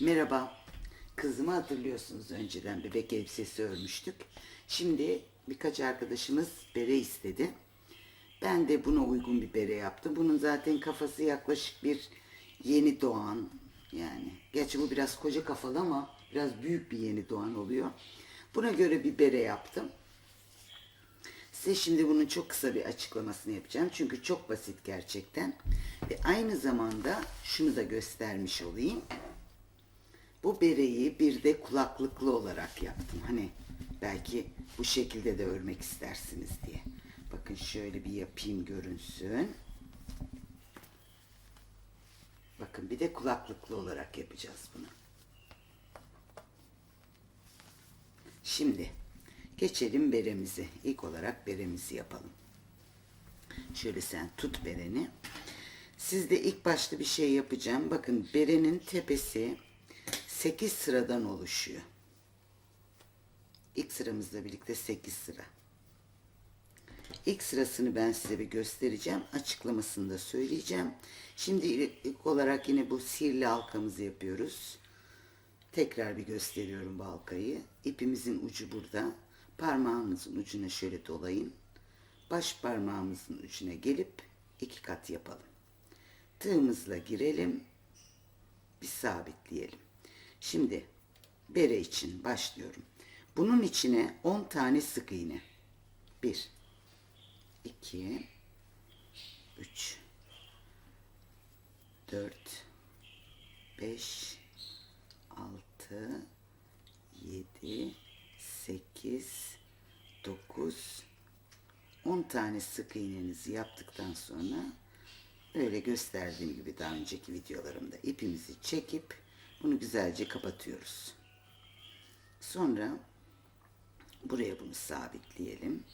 Merhaba. Kızımı hatırlıyorsunuz önceden bebek elbisesi örmüştük. Şimdi birkaç arkadaşımız bere istedi. Ben de buna uygun bir bere yaptım. Bunun zaten kafası yaklaşık bir yeni doğan yani. Gerçi bu biraz koca kafalı ama biraz büyük bir yeni doğan oluyor. Buna göre bir bere yaptım. Size şimdi bunun çok kısa bir açıklamasını yapacağım. Çünkü çok basit gerçekten. Ve aynı zamanda şunu da göstermiş olayım. Bu bereyi bir de kulaklıklı olarak yaptım. Hani belki bu şekilde de örmek istersiniz diye. Bakın şöyle bir yapayım görünsün. Bakın bir de kulaklıklı olarak yapacağız bunu. Şimdi geçelim beremizi. İlk olarak beremizi yapalım. Şöyle sen tut bereni. Sizde ilk başta bir şey yapacağım. Bakın berenin tepesi 8 sıradan oluşuyor. İlk sıramızla birlikte 8 sıra. İlk sırasını ben size bir göstereceğim. Açıklamasını da söyleyeceğim. Şimdi ilk olarak yine bu sihirli halkamızı yapıyoruz. Tekrar bir gösteriyorum bu halkayı. İpimizin ucu burada. Parmağımızın ucuna şöyle dolayın. Baş parmağımızın ucuna gelip iki kat yapalım. Tığımızla girelim. Bir sabitleyelim. Şimdi bere için başlıyorum. Bunun içine 10 tane sık iğne. 1 2 3 4 5 6 7 8 9 10 tane sık iğnenizi yaptıktan sonra öyle gösterdiğim gibi daha önceki videolarımda ipimizi çekip bunu güzelce kapatıyoruz. Sonra buraya bunu sabitleyelim.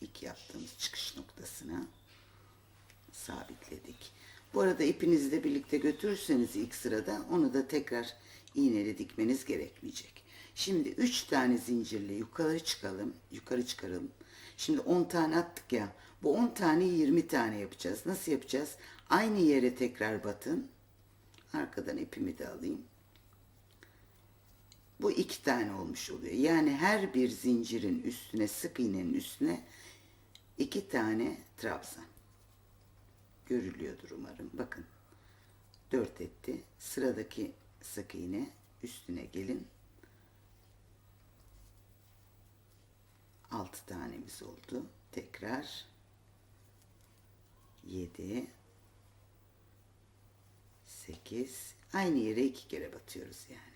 İlk yaptığımız çıkış noktasına sabitledik. Bu arada ipinizi de birlikte götürürseniz ilk sırada onu da tekrar iğneyle dikmeniz gerekmeyecek. Şimdi 3 tane zincirle yukarı çıkalım, yukarı çıkaralım. Şimdi 10 tane attık ya. Bu 10 tane 20 tane yapacağız. Nasıl yapacağız? Aynı yere tekrar batın. Arkadan ipimi de alayım. Bu iki tane olmuş oluyor. Yani her bir zincirin üstüne, sık iğnenin üstüne iki tane trabzan. Görülüyordur umarım. Bakın. Dört etti. Sıradaki sık iğne üstüne gelin. Altı tanemiz oldu. Tekrar yedi, sekiz. Aynı yere iki kere batıyoruz yani.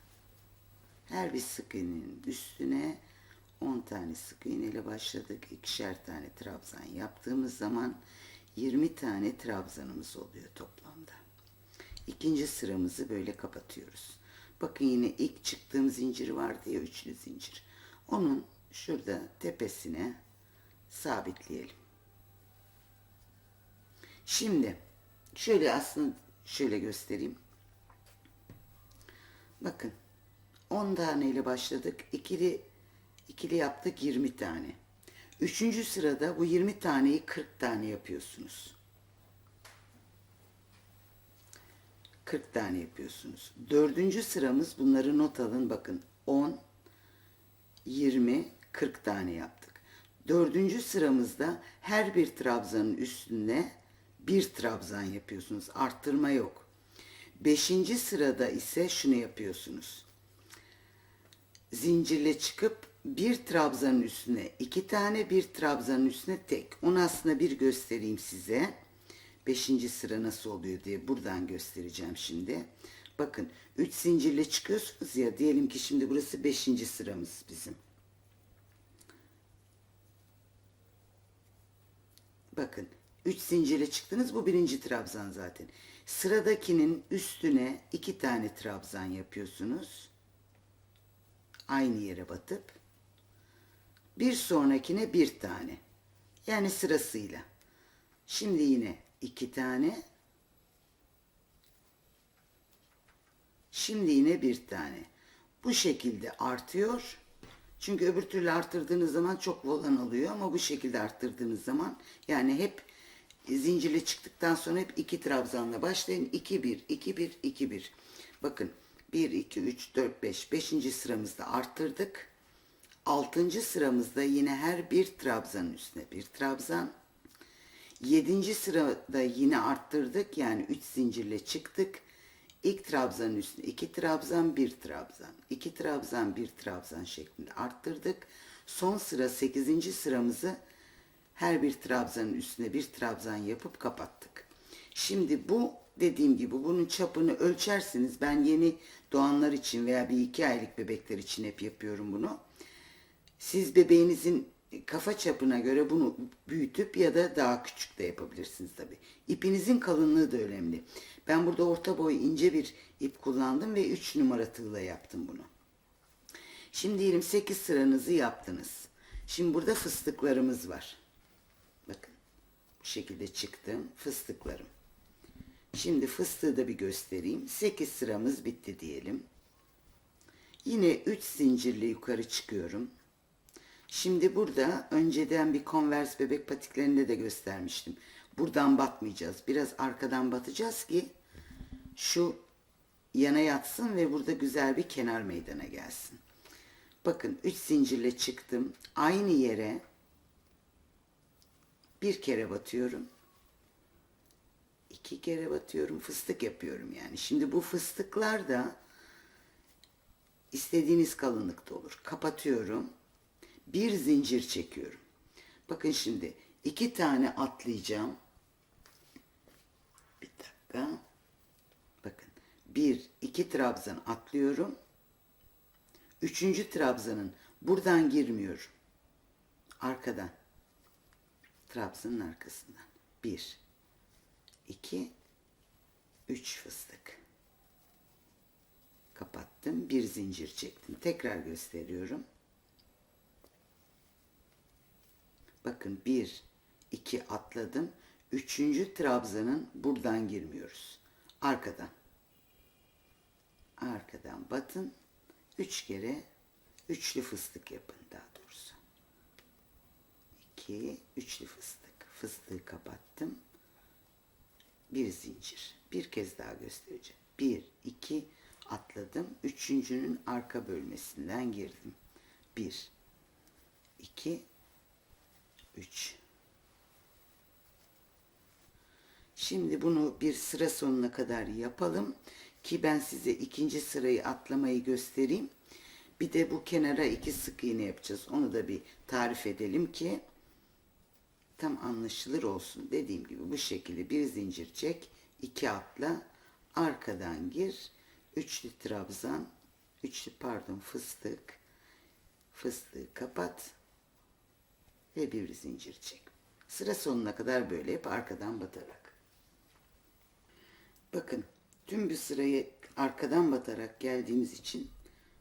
her bir sık iğnenin üstüne 10 tane sık iğne ile başladık. ikişer tane trabzan yaptığımız zaman 20 tane trabzanımız oluyor toplamda. İkinci sıramızı böyle kapatıyoruz. Bakın yine ilk çıktığım zincir vardı ya üçlü zincir. Onun şurada tepesine sabitleyelim. Şimdi şöyle aslında şöyle göstereyim. Bakın 10 tane ile başladık. İkili ikili yaptık 20 tane. Üçüncü sırada bu 20 taneyi 40 tane yapıyorsunuz. 40 tane yapıyorsunuz. Dördüncü sıramız bunları not alın bakın. 10, 20, 40 tane yaptık. Dördüncü sıramızda her bir trabzanın üstüne bir trabzan yapıyorsunuz. Arttırma yok. Beşinci sırada ise şunu yapıyorsunuz zincirle çıkıp bir trabzanın üstüne iki tane bir trabzanın üstüne tek. Onu aslında bir göstereyim size. Beşinci sıra nasıl oluyor diye buradan göstereceğim şimdi. Bakın üç zincirle çıkıyorsunuz ya diyelim ki şimdi burası beşinci sıramız bizim. Bakın üç zincirle çıktınız bu birinci trabzan zaten. Sıradakinin üstüne iki tane trabzan yapıyorsunuz. Aynı yere batıp bir sonrakine bir tane. Yani sırasıyla. Şimdi yine iki tane. Şimdi yine bir tane. Bu şekilde artıyor. Çünkü öbür türlü arttırdığınız zaman çok volan oluyor ama bu şekilde arttırdığınız zaman yani hep zincirle çıktıktan sonra hep iki trabzanla başlayın. 2 1 2 1 2 1. Bakın 1 2 3 4 5 5. sıramızda arttırdık. 6. sıramızda yine her bir trabzanın üstüne bir trabzan. 7. sırada yine arttırdık. Yani 3 zincirle çıktık. İlk trabzanın üstüne 2 trabzan, 1 trabzan. 2 trabzan, 1 trabzan şeklinde arttırdık. Son sıra 8. sıramızı her bir trabzanın üstüne bir trabzan yapıp kapattık. Şimdi bu dediğim gibi bunun çapını ölçersiniz. Ben yeni doğanlar için veya bir iki aylık bebekler için hep yapıyorum bunu. Siz bebeğinizin kafa çapına göre bunu büyütüp ya da daha küçük de yapabilirsiniz tabi. İpinizin kalınlığı da önemli. Ben burada orta boy ince bir ip kullandım ve 3 numara tığla yaptım bunu. Şimdi diyelim 8 sıranızı yaptınız. Şimdi burada fıstıklarımız var. Bakın bu şekilde çıktım fıstıklarım. Şimdi fıstığı da bir göstereyim. 8 sıramız bitti diyelim. Yine 3 zincirle yukarı çıkıyorum. Şimdi burada önceden bir konvers bebek patiklerinde de göstermiştim. Buradan batmayacağız. Biraz arkadan batacağız ki şu yana yatsın ve burada güzel bir kenar meydana gelsin. Bakın 3 zincirle çıktım. Aynı yere bir kere batıyorum. İki kere batıyorum. Fıstık yapıyorum yani. Şimdi bu fıstıklar da istediğiniz kalınlıkta olur. Kapatıyorum. Bir zincir çekiyorum. Bakın şimdi iki tane atlayacağım. Bir dakika. Bakın bir iki trabzan atlıyorum. Üçüncü trabzanın buradan girmiyorum. Arkadan. Trabzanın arkasından. Bir, iki, üç fıstık. Kapattım. Bir zincir çektim. Tekrar gösteriyorum. Bakın bir, iki atladım. Üçüncü trabzanın buradan girmiyoruz. Arkadan. Arkadan batın. Üç kere üçlü fıstık yapın daha doğrusu. İki, üçlü fıstık. Fıstığı kapattım. Bir zincir. Bir kez daha göstereceğim. Bir, iki atladım. Üçüncünün arka bölmesinden girdim. Bir, iki, üç. Şimdi bunu bir sıra sonuna kadar yapalım ki ben size ikinci sırayı atlamayı göstereyim. Bir de bu kenara iki sık iğne yapacağız. Onu da bir tarif edelim ki tam anlaşılır olsun. Dediğim gibi bu şekilde bir zincir çek, iki atla, arkadan gir, üçlü trabzan, üçlü pardon fıstık, fıstığı kapat ve bir zincir çek. Sıra sonuna kadar böyle hep arkadan batarak. Bakın tüm bir sırayı arkadan batarak geldiğimiz için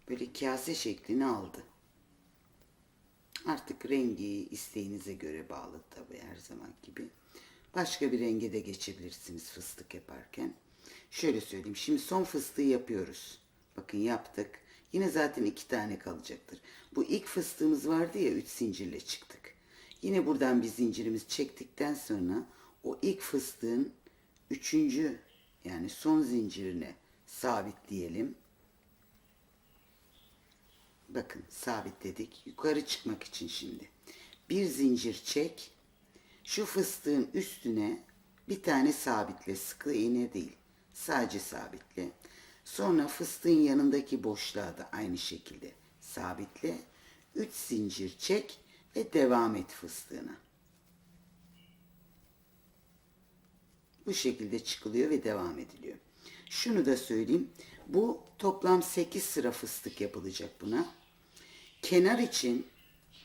böyle kase şeklini aldı. Artık rengi isteğinize göre bağlı tabi her zaman gibi. Başka bir renge de geçebilirsiniz fıstık yaparken. Şöyle söyleyeyim. Şimdi son fıstığı yapıyoruz. Bakın yaptık. Yine zaten iki tane kalacaktır. Bu ilk fıstığımız vardı ya üç zincirle çıktık. Yine buradan bir zincirimiz çektikten sonra o ilk fıstığın üçüncü yani son zincirine sabitleyelim. Bakın sabitledik. Yukarı çıkmak için şimdi. Bir zincir çek. Şu fıstığın üstüne bir tane sabitle. Sıkı iğne değil. Sadece sabitle. Sonra fıstığın yanındaki boşluğa da aynı şekilde sabitle. Üç zincir çek ve devam et fıstığına. Bu şekilde çıkılıyor ve devam ediliyor. Şunu da söyleyeyim. Bu toplam 8 sıra fıstık yapılacak buna. Kenar için,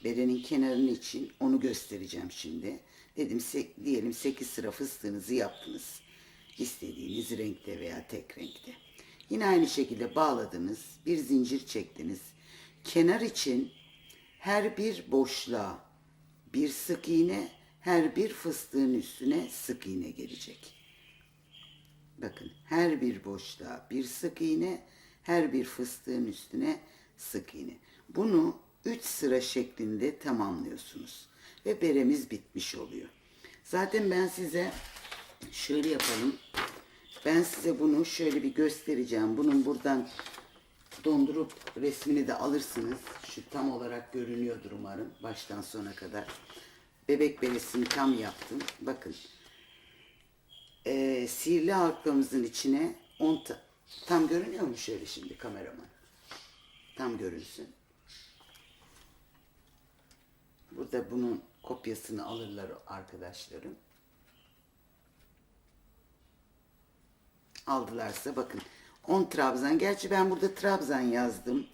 berenin kenarının için onu göstereceğim şimdi. Dedim diyelim 8 sıra fıstığınızı yaptınız. İstediğiniz renkte veya tek renkte. Yine aynı şekilde bağladınız. Bir zincir çektiniz. Kenar için her bir boşluğa bir sık iğne, her bir fıstığın üstüne sık iğne gelecek. Bakın her bir boşluğa bir sık iğne, her bir fıstığın üstüne sık iğne. Bunu 3 sıra şeklinde tamamlıyorsunuz. Ve beremiz bitmiş oluyor. Zaten ben size şöyle yapalım. Ben size bunu şöyle bir göstereceğim. Bunun buradan dondurup resmini de alırsınız. Şu tam olarak görünüyordur umarım baştan sona kadar. Bebek beresini tam yaptım. Bakın e, sihirli halkamızın içine 10 ta- tam görünüyor mu şöyle şimdi kameraman? Tam görünsün. Burada bunun kopyasını alırlar arkadaşlarım. Aldılarsa bakın 10 trabzan. Gerçi ben burada trabzan yazdım.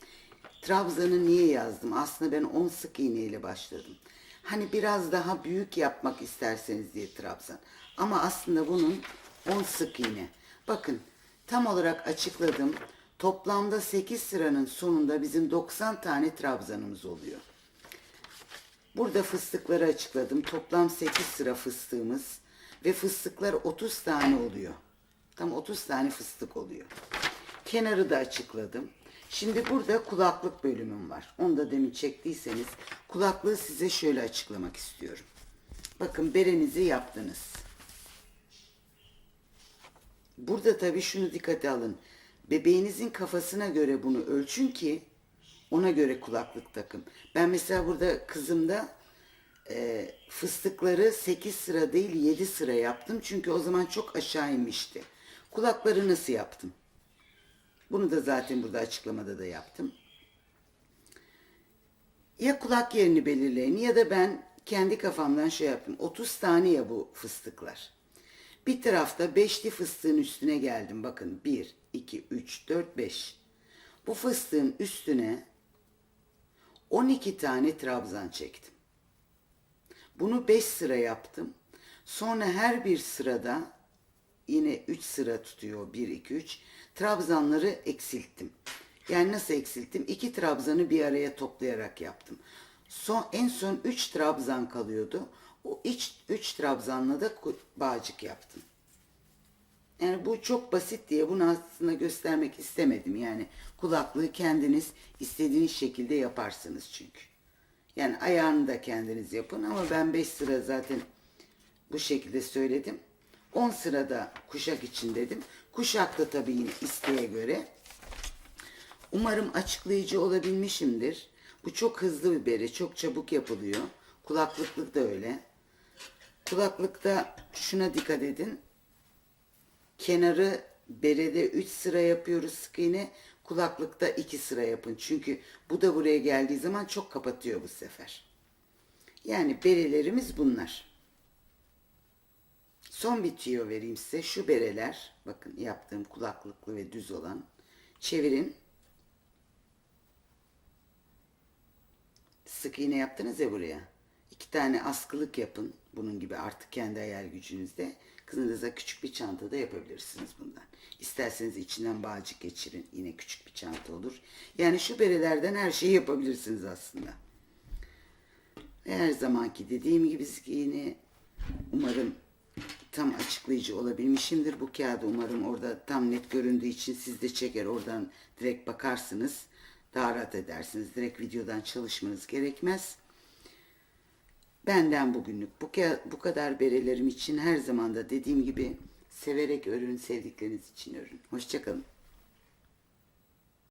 Trabzanı niye yazdım? Aslında ben 10 sık iğne ile başladım. Hani biraz daha büyük yapmak isterseniz diye trabzan. Ama aslında bunun 10 sık iğne. Bakın tam olarak açıkladım. Toplamda 8 sıranın sonunda bizim 90 tane trabzanımız oluyor. Burada fıstıkları açıkladım. Toplam 8 sıra fıstığımız ve fıstıklar 30 tane oluyor. Tam 30 tane fıstık oluyor. Kenarı da açıkladım. Şimdi burada kulaklık bölümüm var. Onu da demin çektiyseniz kulaklığı size şöyle açıklamak istiyorum. Bakın berenizi yaptınız. Burada tabii şunu dikkate alın. Bebeğinizin kafasına göre bunu ölçün ki ona göre kulaklık takın. Ben mesela burada kızımda e, fıstıkları 8 sıra değil 7 sıra yaptım. Çünkü o zaman çok aşağı inmişti. Kulakları nasıl yaptım? Bunu da zaten burada açıklamada da yaptım. Ya kulak yerini belirleyin ya da ben kendi kafamdan şey yaptım. 30 tane ya bu fıstıklar. Bir tarafta beşli fıstığın üstüne geldim. Bakın 1, 2, 3, 4, 5. Bu fıstığın üstüne 12 tane trabzan çektim. Bunu 5 sıra yaptım. Sonra her bir sırada yine 3 sıra tutuyor. 1, 2, 3. Trabzanları eksilttim. Yani nasıl eksilttim? 2 trabzanı bir araya toplayarak yaptım. Son, en son 3 trabzan kalıyordu. O 3 trabzanla da bağcık yaptım. Yani bu çok basit diye bunu aslında göstermek istemedim. Yani kulaklığı kendiniz istediğiniz şekilde yaparsınız çünkü. Yani ayağını da kendiniz yapın ama ben 5 sıra zaten bu şekilde söyledim. 10 sırada kuşak için dedim. Kuşakta tabii yine isteğe göre. Umarım açıklayıcı olabilmişimdir. Bu çok hızlı bir bere, çok çabuk yapılıyor. Kulaklıklık da öyle. Kulaklıkta şuna dikkat edin. Kenarı berede 3 sıra yapıyoruz sık iğne. Kulaklıkta 2 sıra yapın. Çünkü bu da buraya geldiği zaman çok kapatıyor bu sefer. Yani berelerimiz bunlar. Son bir tüyo vereyim size. Şu bereler, bakın yaptığım kulaklıklı ve düz olan. Çevirin. Sık iğne yaptınız ya buraya. İki tane askılık yapın. Bunun gibi artık kendi hayal gücünüzde. Kızınıza küçük bir çanta da yapabilirsiniz bundan. İsterseniz içinden bağcık geçirin. Yine küçük bir çanta olur. Yani şu berelerden her şeyi yapabilirsiniz aslında. Ve her zamanki dediğim gibi yine umarım tam açıklayıcı olabilmişimdir. Bu kağıdı umarım orada tam net göründüğü için siz de çeker oradan direkt bakarsınız. Daha rahat edersiniz. Direkt videodan çalışmanız gerekmez. Benden bugünlük bu, bu kadar berelerim için her zaman da dediğim gibi severek örün, sevdikleriniz için örün. Hoşçakalın.